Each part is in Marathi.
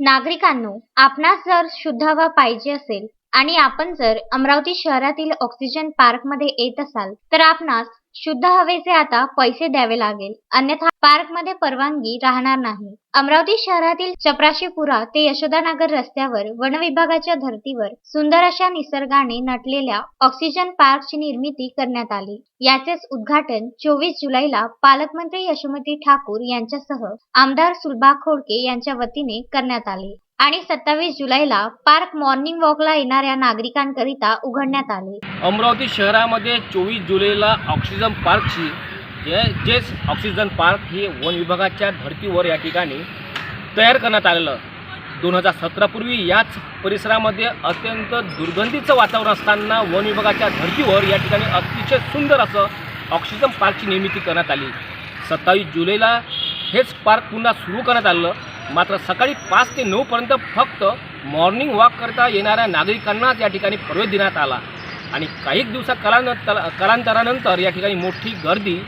नागरिकांनो आपणास जर शुद्ध हवा पाहिजे असेल आणि आपण जर अमरावती शहरातील ऑक्सिजन पार्कमध्ये येत असाल तर आपणास शुद्ध हवेचे आता पैसे द्यावे लागेल. अन्यथा पार्कमध्ये परवानगी राहणार नाही. अमरावती शहरातील चपराशीपुरा ते यशोदानगर रस्त्यावर वन विभागाच्या धर्तीवर सुंदर अशा निसर्गाने नटलेल्या ऑक्सिजन पार्कची निर्मिती करण्यात आली. याचेच उद्घाटन चोवीस जुलैला पालकमंत्री यशोमती ठाकूर यांच्यासह आमदार सुलभा खोडके यांच्या वतीने करण्यात आले. आणि सत्तावीस जुलैला पार्क मॉर्निंग वॉकला येणाऱ्या नागरिकांकरिता उघडण्यात आले. अमरावती शहरामध्ये चोवीस जुलैला ऑक्सिजन पार्कची जे जेस ऑक्सिजन पार्क हे वन विभागाच्या धर्तीवर या ठिकाणी तयार करण्यात आलेलं. दोन हजार सतरापूर्वी याच परिसरामध्ये अत्यंत दुर्गंधीचं वातावरण असताना वन विभागाच्या धर्तीवर या ठिकाणी अतिशय सुंदर असं ऑक्सिजन पार्कची निर्मिती करण्यात आली. सत्तावीस जुलैला हेच पार्क पुन्हा सुरू करण्यात आलं मात्र सकाळी पाच ते नऊपर्यंत फक्त मॉर्निंग वॉक करता येणाऱ्या नागरिकांनाच या ठिकाणी प्रवेश देण्यात आला. आणि काही दिवसा कालांतर कालांतरानंतर या ठिकाणी मोठी गर्दी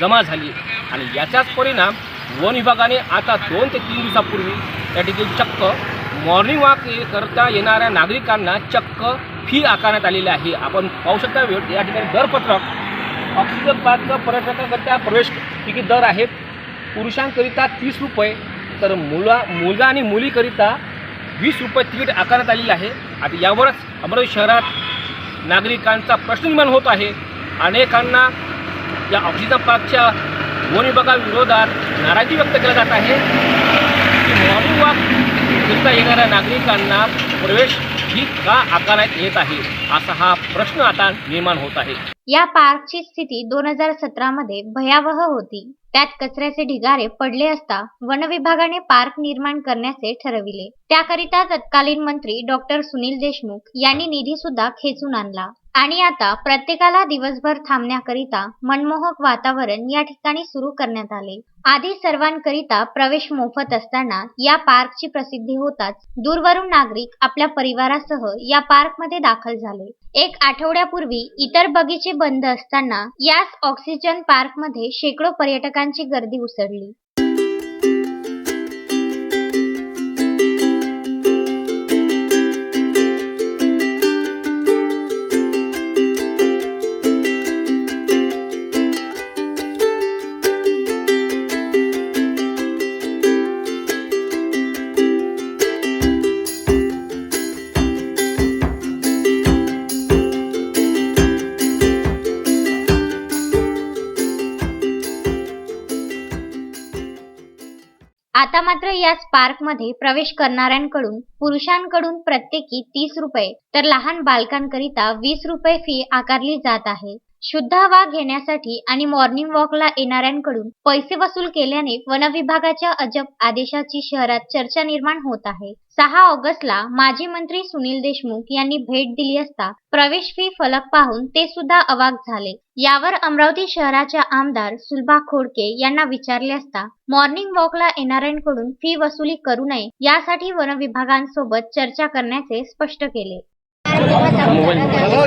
जमा झाली. आणि याचाच परिणाम वन विभागाने आता दोन ते तीन दिवसापूर्वी या ठिकाणी चक्क मॉर्निंग वॉक करता येणाऱ्या नागरिकांना चक्क फी आकारण्यात आलेली आहे. आपण पाहू शकता या ठिकाणी दरपत्रक ऑक्सिजन पार्क पर्यटकाकरिता प्रवेश तिकीट दर आहेत पुरुषांकरिता तीस रुपये तर मुला मुलगा आणि मुलीकरिता वीस रुपये तिकीट आकारण्यात आलेलं आहे. आता यावरच अमरावती शहरात नागरिकांचा प्रश्न निर्माण होत आहे. अनेकांना या ऑक्सिजन पार्कच्या वन विभागाविरोधात नाराजी व्यक्त केला जात आहे. की मॉर्निंग वॉक करता येणाऱ्या नागरिकांना प्रवेश जीप का आकारात येत आहे? असा हा प्रश्न आता निर्माण होत आहे. या पार्कची स्थिती दोन हजार सतरा मध्ये भयावह होती. त्यात कचऱ्याचे ढिगारे पडले असता वन विभागाने पार्क निर्माण करण्याचे ठरविले. त्याकरिता तत्कालीन मंत्री डॉक्टर सुनील देशमुख यांनी निधी सुद्धा खेचून आणला. आणि आता प्रत्येकाला दिवसभर थांबण्याकरिता मनमोहक वातावरण या ठिकाणी सुरू करण्यात आले. आधी सर्वांकरिता प्रवेश मोफत असताना या पार्कची प्रसिद्धी होताच दूरवरून नागरिक आपल्या परिवारासह या पार्कमध्ये दाखल झाले. एक आठवड्यापूर्वी इतर बगीचे बंद असताना याच ऑक्सिजन पार्कमध्ये शेकडो पर्यटकांची गर्दी उसळली. आता मात्र याच पार्कमध्ये प्रवेश करणाऱ्यांकडून पुरुषांकडून प्रत्येकी तीस रुपये तर लहान बालकांकरिता वीस रुपये फी आकारली जात आहे. शुद्ध हवा घेण्यासाठी आणि मॉर्निंग वॉकला येणाऱ्यांकडून पैसे वसूल केल्याने वन विभागाच्या अजब आदेशाची शहरात चर्चा निर्माण होत आहे. सहा ऑगस्टला माजी मंत्री सुनील देशमुख यांनी भेट दिली असता प्रवेश फी फलक पाहून ते सुद्धा अवाक झाले. यावर अमरावती शहराच्या आमदार सुलभा खोडके यांना विचारले असता मॉर्निंग वॉकला येणाऱ्यांकडून फी वसुली करू नये यासाठी वन विभागांसोबत चर्चा करण्याचे स्पष्ट केले.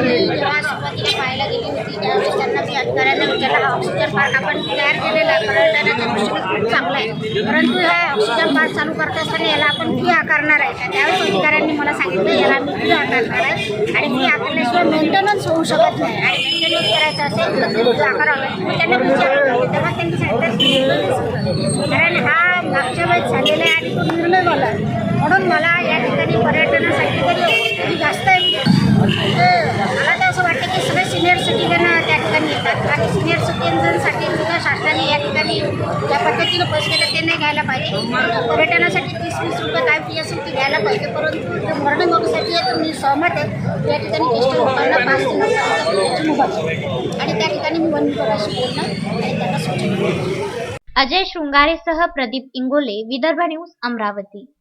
पाहायला गेली होती त्यावेळेस त्यांना मी अधिकाऱ्यांना विचारलं हा ऑक्सिजन पार्क आपण तयार केलेला आहे पर्यटनाच्या दृष्टीने खूप चांगला आहे परंतु हा ऑक्सिजन पार्क चालू करत असताना याला आपण फी आकारणार आहे तर त्यावेळेस अधिकाऱ्यांनी मला सांगितलं याला मी फी आकारणार आहे आणि फी आकारल्याशिवाय मेंटेनन्स होऊ शकत नाही आणि मेंटेनन्स करायचं असेल तर आकारावं त्यांना विचारलं तेव्हा त्यांनी सांगितलं कारण हा मागच्या वेळेस झालेला आहे आणि तो निर्णय झाला. म्हणून मला या ठिकाणी पर्यटनासाठी तरी जास्त आहे. हो, मला तर असं वाटतं की सगळे सिनियर सिटीजन त्या ठिकाणी येतात. आणि सिनियर सिटीजनसाठी सुद्धा शासनाने या ठिकाणी ज्या पद्धतीनं पैसे घेतात ते नाही घ्यायला पाहिजे. पर्यटनासाठी तीस वीस रुपये काय फी असेल ती घ्यायला पाहिजे. परंतु जे मॉर्निंग वॉकसाठी आहे तर मी सहमत आहे. या ठिकाणी ज्येष्ठ लोकांना पाच आणि त्या ठिकाणी मी वन करायची बोलणं आणि त्यांना सूचना अजय शृंगारेसह प्रदीप इंगोले विदर्भ न्यूज अमरावती.